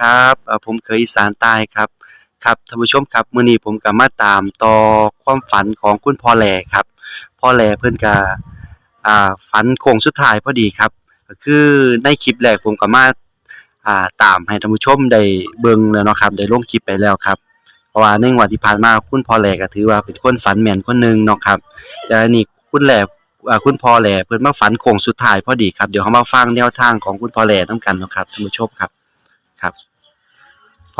ครับเอ่อผมเคยอีสานใต้ครับ ครับท่านผู้ชมครับมื้อนี้ผมก็มาตามต่อความฝันของคุณพ่อแหล่ครับพ่อแหล่เพิ่นก็อ่าฝันโค้งสุดท้ายพอดีครับก็คือในคลิปแรกผมก็มาอ่าตามให้ท่านผู้ชมได้เบิ่งแล้วเนาะครับได้ลงคลิปไปแล้วครับ เพราะว่าในงวดที่ผ่านมาคุณพ่อแหล่ก็ถือว่าเป็นคนฝันแม่นคนหนึงเนาะครับแต่อันนี้คุณแหล่อ่าคุณพ่อแหล่เพิ่นมาฝันโค้งสุดท้ายพอดีครับเดี๋ยวเรามาฟังแนวทางของคุณพ่อแหล่นํกันเนาะครับท่านผู้ชมครับครับ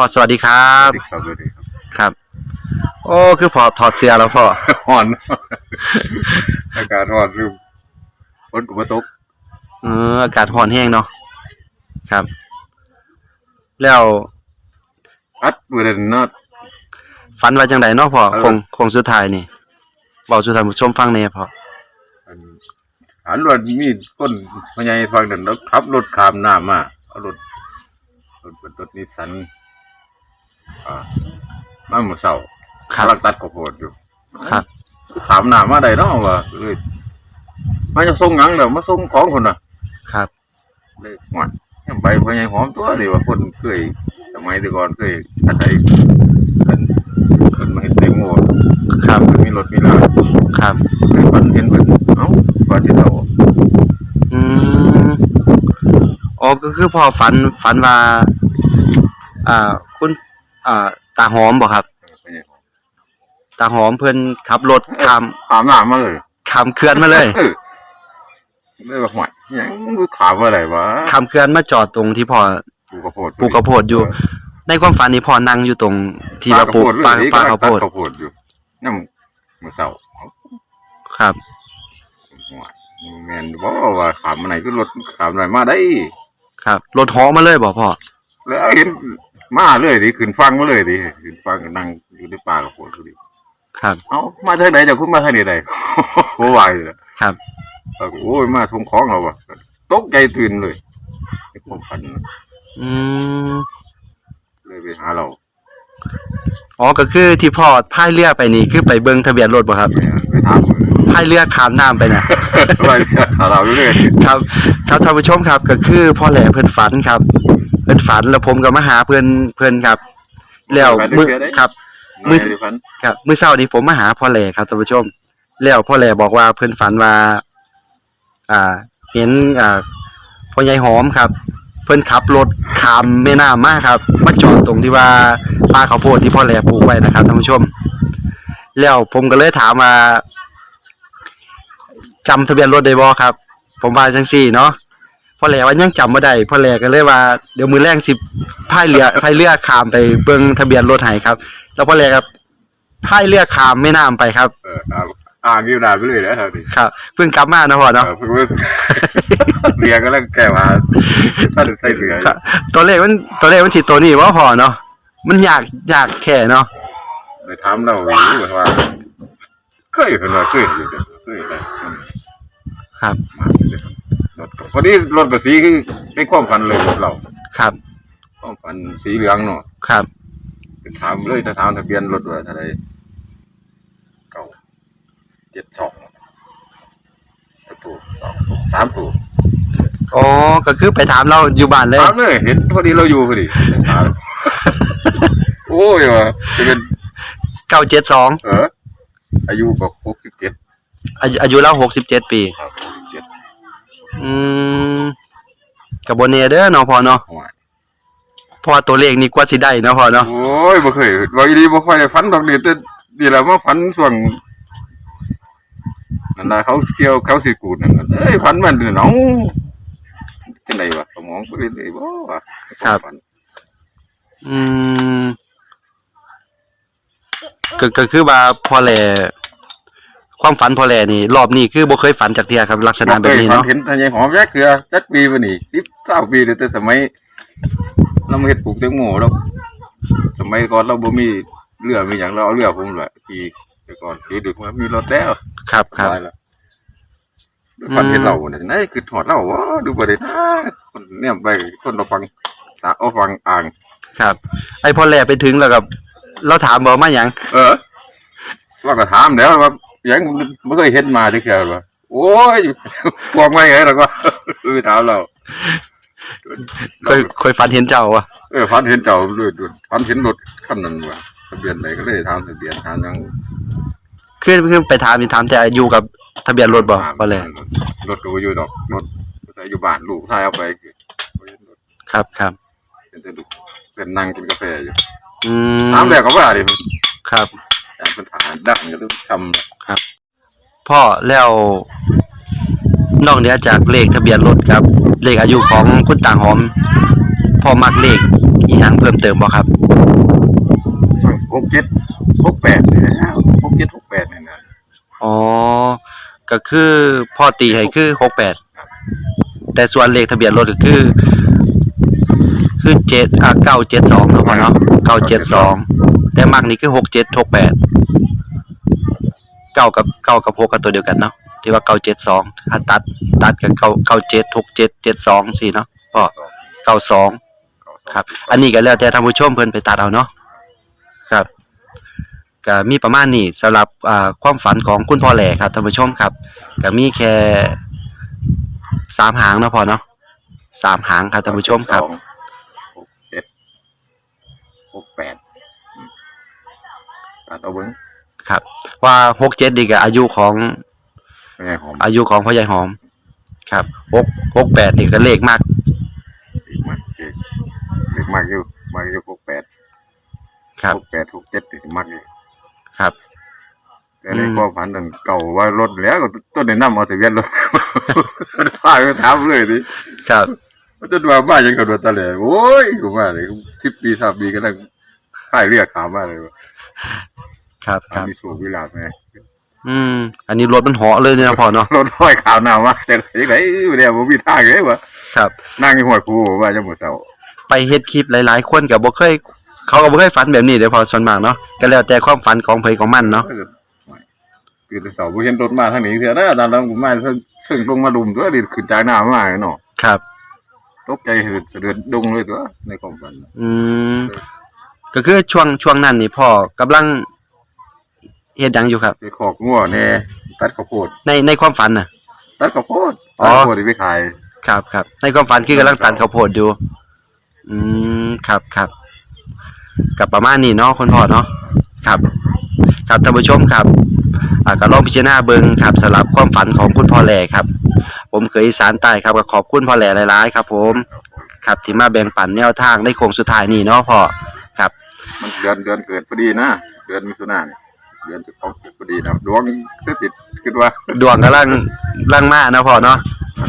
พ่อสวัสดีครับครับสวัสดีครับครับ โอ้คือพอถอดเสื้อแล้วพ่อฮ้อนอากาศร้อนคือฝนก็บ่ตกเอออากาศร้อนแห้งเนาะครับ แล้วอัดมื้อนั้นเนาะฝันว่าจังไดเนาะพ่อเออคงคงสุดท้ายนี่เว้าสู่ท่านผู้ชมฟังแหน่พ่ออันอันว่ามีคนพญายฟังนั่นแล้วขับรถข้ามน้ำมาเอารถรถเป็นรถนิสสัน อ่ามาเมื่อเช้าครับ กำลังตัดข้าวโพดอยู่ครับข้ามน้ำมาได้เนาะว่าเลยมาจะส่งหยังเด้อมาส่งของคนน่ะครับ เลยหวานยังไปพญายหอมตัวนี่ว่าคนเคย สมัยแต่ก่อนเคยอาศัยเพิ่นเพิ่นมาเฮ็ดแตงโมครับ มันมีรถมีลาครับ เคยฝันเห็นเพิ่นเอ้าฝันที่เราอืมอ๋อก็คือพ่อฝันฝันว่า อ่าคุณ อ่าตาหอมบ่ครับพญายหอมตาหอมเพิ่นขับรถข้ามขามน้ำมาเลยข้ามเขื่อนมาเลยออเลยว่าหวยยังกูขามอะไรวะข้ามเขื่อนมาจอดตรงที่พ่อปลูกข้าวโพดปลูกข้าวโพดอยู่ ในความฝันนี่พ่อนั่งอยู่ตรงที่ว่าปลูกปลาปลาข้าวโพดข้าวโพดอยู่ยังมื้อเช้าเอ้าครับ หวยแม่นบ่ว่าขามมาไหนคือรถขามอะไรมาได้ ครับรถเหอมาเลยบ่พ่อแล้วเห็น มาเลยสิขึ้นฟังมาเลยสิขึ้นฟังนั่งอยู่ในป่าข้าวโพดพอดีครับ เอ้ามาทางไหนเจ้าคุณมาทางนี้ได้บ่ไหวเลยครับแล้วก็โอ้ยมาส่งของเราว่ะตกใจตื่นเลยในความฝันนะอืมเลยไปหาเราอ๋อก็คือที่พ่อพายเรือไปนี่คือไปเบิ่งทะเบียนรถบ่ครับไปถามพายเรือข้ามน้ำไปน่ะไปหาเราเรื่อยครับ ครับท่านผู้ชมครับก็คือพ่อแหล่เพิ่นฝันครับเพิ่นฝันแล้วผมก็มาหาเพิ่นเพิ่นครับ แล้วมื้อครับ มืมืออพันครับมื้อเช้านี้ผมมาหาพ่อแหล่ครับท่านผู้ชม แล้วพ่อแหล่บอกว่าเพิ่นฝันว่า อ่า เห็นอ่าพ่อใหญ่หอมครับ เพิ่นขับรถข้ามแม่น้ำมาครับมาจอดตรงที่ว่าปลาข้าวโพดที่พ่อแหล่ปลูกไว้นะครับท่านผู้ชม แล้วผมก็เลยถามว่าจำทะเบียนรถได้บ่ครับ ผมว่าจังซี่เนาะ พ่อแหล่ว่ายังจำบ่ได้พ่อแหล่ก็เลยว่าเดี๋ยวมื้อแรงสิพายเรือพายเรือข้ามไปเบิ่งทะเบียนรถให้ครับ แล้วพ่อแหล่ครับพายเรือข้ามแม่น้ำไปครับเอออ่าอ่างอยู่ดาไปเลยนะครับนี่ครับเพิ่งกลับมาเนาะพ่อเอเนาะอเพิ่งรู้สึกเรียนก็แล้วแก้มาถ้าใส่เสือครับตัวเลขมันตัวเลขมันสิตัวนี้บ่พอเนาะมันยากยากแค่เนาะไปถามเราอยู่ว่าเคยเพิ่นว่าเคยอยู่เด้อเคยได้ครับมาเด้อรถก็ พอดีรถก็สีคือเป็นความฝันเลยรถเราครับความฝันสีเหลืองเนาะครับไปถามเลยถ้าถามทะเบียนรถว่าเท่าไหร่เก้าเจ็ดสองประตูสองตัวสามตัวอ๋อก็คือไปถามเราอยู่บ้านเลยถามเลยเห็นพอดีเราอยู่พอดีถามโอ้ยว่ะจะเป็น972เอออายุก็หกสิบเจ็ดอายุอายุเรา67ปีครับเจ็ด อืมก็บ่แน่เด้อเนาะพ่อเนาะหัวเพราะว่าตัวเลขนี่กว่าสิได้เนาะพ่อเนาะโอ้ยบ่เคยว่าอีดีบ่ค่อยได้ฝันดอกนี่แต่นี่แหละมาฝันช่วงนั่นล่ะเขาเที่ยวเขาสิกูดนั่นน่ะเอ้ยฝันมันเนาะจังไดวะสมองบ่ได้เลยบ่วะฝันอืมก็ก็คือว่าพ่อแหล่ ความฝันพ่อแหล่นี่รอบนี้คือบ่เคยฝันจากเที่ยครับ ลักษณะแบบนี้บ่คยฝัเนาะเห็นทายายหอมแยกเถื่อจักปีบ่นี่10 20ปีเลยแต่สมัยเรามาเฮ็ดปลูกแตงโมเราสมัยก่อนเราบ่มีเรือมีหยังเราเอาเรือผมแหละปีแต่ก่อนปีดึกมามีรถแล้วครับครับตายแล้วฟันเห็นเราเนี่ยไหนคือถอดเราวะดูบ่ได้นะคนเนี่ยไปคนเราฟังสาเอาฟังอ่างครับ ไอ้พ่อแหล่ไปถึงแล้วกับ เราถามบอกมาหยังเออว่าก็ถามแล้วว่าห ยังไม่เคยเห็นมาที่เกี่ยวหรอโอ้ยบอกไม่ไงเราก็คือถามเราเคยเคยฝันเห็นเจ้าว่ะเออพันเห็นเจ้าด้วยด้วยพันเห็นรถคันนั้นว่ะทะเบียนไหนก็เลยถามทะเบียนถามยังคือคือไปถามนี่ถามแต่อยู่กับทะเบียนรถบ่บ่แลรถดูอยู่ดอกรถใส่อยู่บ้านลูกทายเอาไปคือบ่เห็นรถครับครับเป็นจะดูเป็นนั่งกินกาแฟอยู่อืมถามแล้วก็ว่าดิครับแต่ปัญหาดังก็ต้องทำ พ่อแล้วนอกเหนือจากเลขทะเบียนรถครับ เลขอายุของคุณต่างหอม พ่อมักเลขอีหยังเพิ่มเติมบ่ครับหกเจ็ดหกแปดนี่นะหกเจ็ดหกแปดนี่นะอ๋อก็คือพ่อตีให้คือหกแปดแต่ส่วนเลขทะเบียนรถก็คือ คือเจ็ดอ่าเก้าเจ็ดสองเนาะพ่อเนาะเก้าเจ็ดสองแต่มักนี่คือหกเจ็ดหกแปด เก้ากับเก้ากับหกกับตัวเดียวกันเนาะที่ว่าเก้าเจ็ดสองถ้าตัดตัดกับเก้าเก้าเจ็ดหกเจ็ดเจ็ดสองสี่เนาะพ่อเก้าสองครับ อันนี้ก็แล้วแต่ท่านผู้ชมเพิ่นไปตัดเอาเนาะครับก็มีประมาณนี้สำหรับอ่าความฝันของคุณพ่อแหล่ครับท่านผู้ชมครับก็มีแค่สามหางเนาะพอเนาะสามหางครับท่านผู้ชมครับหกเจ็ดหกแปดอืมตัดเอาเบิ้งครับ ว่าหกเจ็ดดีกับอายุของเป็นไงหอมอายุของพ่อใหญ่หอม ครับหกหกแปดนี่ก็เลขมาก อีกมากเก่งเล็กมากอยู่มากอยู่หกแปดครับ หกแปดหกเจ็ดสิมากอยู่ครับ แต่ในอืม ความฝันนั้นเก่าว่ารถแล้วก็ต้นในน้ำเอาทะเบียนรถพาก็ถามเลยดิครับ มันจะมาบ้านยังกับรถตะเลยโอ้ยกูมาเลยทิปปีสามปีก็นั่งพายเรียกขามมาเลยว่า ครับครับ มีสูบวิลาบไงอืม อันนี้รถมันเหาะเลยเนี่ยพอเนาะรถห้อยขาวหนาวมาแต่ยังไงเนี่ยผมมีทางเลยวะครับ นั่งอยู่หัวกูว่าจะหมดเสาไปเฮ็ดคลิปหลายๆ คนก็บ่เคย เขาก็บ่เคยฝันแบบนี้เด้อพอส่วนมากเนาะก็แล้วแต่ความฝันของเพิ่นของมันเนาะตื่นแต่เสาผมเห็นรถมาทางนี้เสียนะตอนนั้นผมมาถึงลงมาดุมตัวดิขึ้นจากหน้ามาเนาะครับตกใจเหือดเสะเดือดดงเลยตัวในความฝันอืมก็คือช่วงช่วงนั้นนี่พ่อกำลัง เฮ็ดหยังอยู่ครับ ไปขอกงัวแน่ตัดข้าวโพดในในความฝันน่ะ ตัดข้าวโพดอ๋ตัอ ดข้าวโพดที่ไปขาย ครับครับในความฝันคือกำลังตัดข้าวโพดอยู่อืมครับครับกับประมาณนี้เนาะคุณพ่อเนาะครับ ครับท่านผู้ชมครับอ่าก็ลองพิจารณาเบิ่งครับสำหรับความฝันของคุณพ่อแหล่ครับ ผมเคยอีสานใต้ครับก็ขอบคุณพ่อแหล่หลายๆครับ ผมครับที่มาแบ่งปันแนวทางในโค้งสุดท้ายนี่เนาะพ่อครับ มันเดือนเดือนเกิดพอดีนะ เดือนมิถุนายนเนี่ย เดือนจะของเกิดพอดีนะดวงก็สิคิดว่าดวงกำลังลังมานะพ่อเนาะ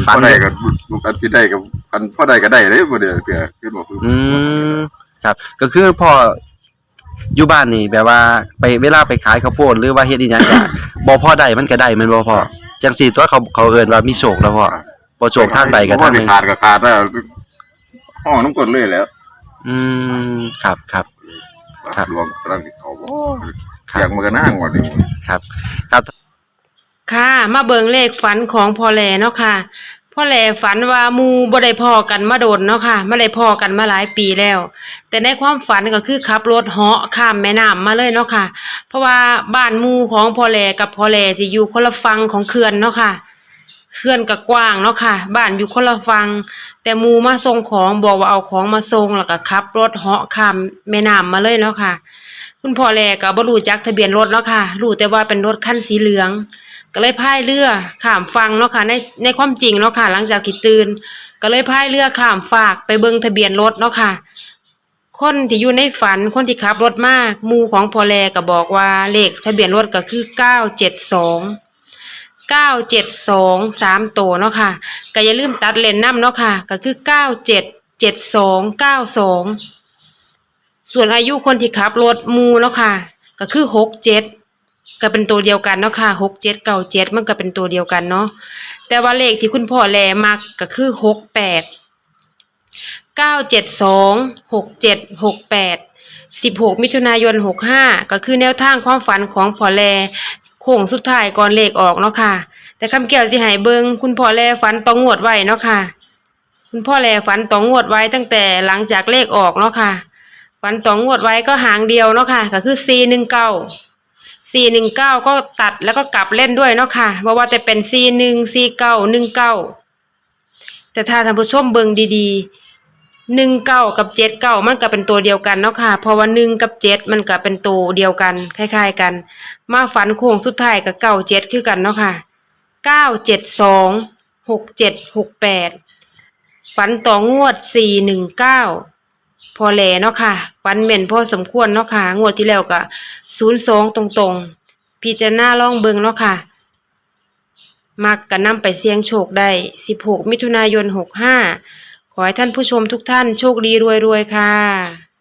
ฝัพ่นอได้กับลูกอันสิได้กับอันพ่อได้ก็ได้เลยบ่เด้อเสือคิดว่าคืออืมครับ ก็คือพ่ออยู่บ้านนี่แบบว่าไปเวลาไปขายข้าวโพดหรือว่าเฮ็ดอีหยังก็บ่พอได้มันก็ได้แม่นบ่พ่อจังซี่ตัวเขาเขาเอิ้นว่ามีโชคแล้วพ่อบ่โชคทางใดก็พ่อทางหสินึงขาดก็ขาดแล้วห้องน้ำกรดเลยแล้ว อืมครับครับครับดวงกำลังสิเข้าบ่ครับ เสียงมันก็น่างกว่านี้ครับ ครับค่ะ มาเบิงเลขฝันของพ่อแหล่เนาะค่ะพ่อแหล่ฝันว่าหมูบ่ได้พอกันมาโดนเนาะค่ะไม่ได้พอกันมาหลายปีแล้ว แต่ในความฝันก็คือขับรถเหาะข้ามแม่น้ำมาเลยเนาะค่ะ เพราะว่าบ้านหมูของพ่อแหล่กับพ่อแหล่สิอยู่คนละฝั่งของเขื่อนเนาะค่ะเขื่อนก็กว้างเนาะค่ะ บ้านอยู่คนละฝั่งแต่หมูมาส่งของบอกว่าเอาของมาส่งแล้วก็ขับรถเหาะข้ามแม่น้ำมาเลยเนาะค่ะ คุณพ่อแลก็บ่รู้จักทะเบียนรถเนาะค่ะ รู้แต่ว่าเป็นรถคันสีเหลือง ก็เลยพายเรือข้ามฟังเนาะค่ะในในความจริงเนาะค่ะ หลังจากที่ตื่น ก็เลยพายเรือข้ามฝากไปเบิ่งทะเบียนรถเนาะค่ะ คนที่อยู่ในฝันคนที่ขับรถมาหมู่ของพอแลก็บอกว่าเลขทะเบียนรถก็คือเก้าเจ็ดสองเก้าเจ็ดสองสามตัวเนาะค่ะก็อย่าลืมตัดเลนน้ำเนาะค่ะ ก็คือเก้าเจ็ดเจ็ดสองเก้าสอง ส่วนอายุคนที่ขับรถมูเนาะค่ะ ก็คือหกเจ็ดก็เป็นตัวเดียวกันเนาะค่ะหกเจ็ดเก้าเจ็ดมันก็เป็นตัวเดียวกันเนาะแต่ว่าเลขที่คุณพ่อแลมักก็คือหกแปดเก้าเจ็ดสองหกเจ็ดหกแปดสิบหกมิถุนายนหกห้าก็คือแนวทางความฝันของพ่อแลโค้งสุดท้ายก่อนเลขออกเนาะค่ะ แต่คำเกี่ยวสิหายเบิงคุณพ่อแลฝันต้องงวดไว้เนาะค่ะ คุณพ่อแลฝันต้องงวดไว้ตั้งแต่หลังจากเลขออกเนาะค่ะ ฝันต้องวดไว้ก็หางเดียวเนาะค่ะ ก็คือสี่หนึ่งเก้าสี่หนึ่งเก้าก็ตัดแล้วก็กลับเล่นด้วยเนาะค่ะเพราะว่าแต่เป็นสี่หนึ่งสี่เก้าหนึ่งเก้าแต่ถ้าท่านผู้ชมเบิ่งดีๆหนึ่งเก้ากับเจ็ดเก้ามันก็เป็นตัวเดียวกันเนาะค่ะ เพราะว่าหนึ่งกับเจ็ดมันก็เป็นตัวเดียวกันคล้าย ๆกัน มาฝันโค้งสุดท้ายกับเก้าเจ็ดคือกันเนาะค่ะเก้าเจ็ดสองหกเจ็ดหกแปดฝันต่องวดสี่หนึ่งเก้า พอแหลเนาะค่ะวันเหม็นพอสมควรเนาะค่ะ งวดที่แล้วก็ศูนย์สองตรงๆ พิจารณาล่องเบิงเนาะค่ะ มักก็นำไปเสี่ยงโชคได้ 16 มิถุนายน 65 ขอให้ท่านผู้ชมทุกท่านโชคดีรวยๆ ค่ะ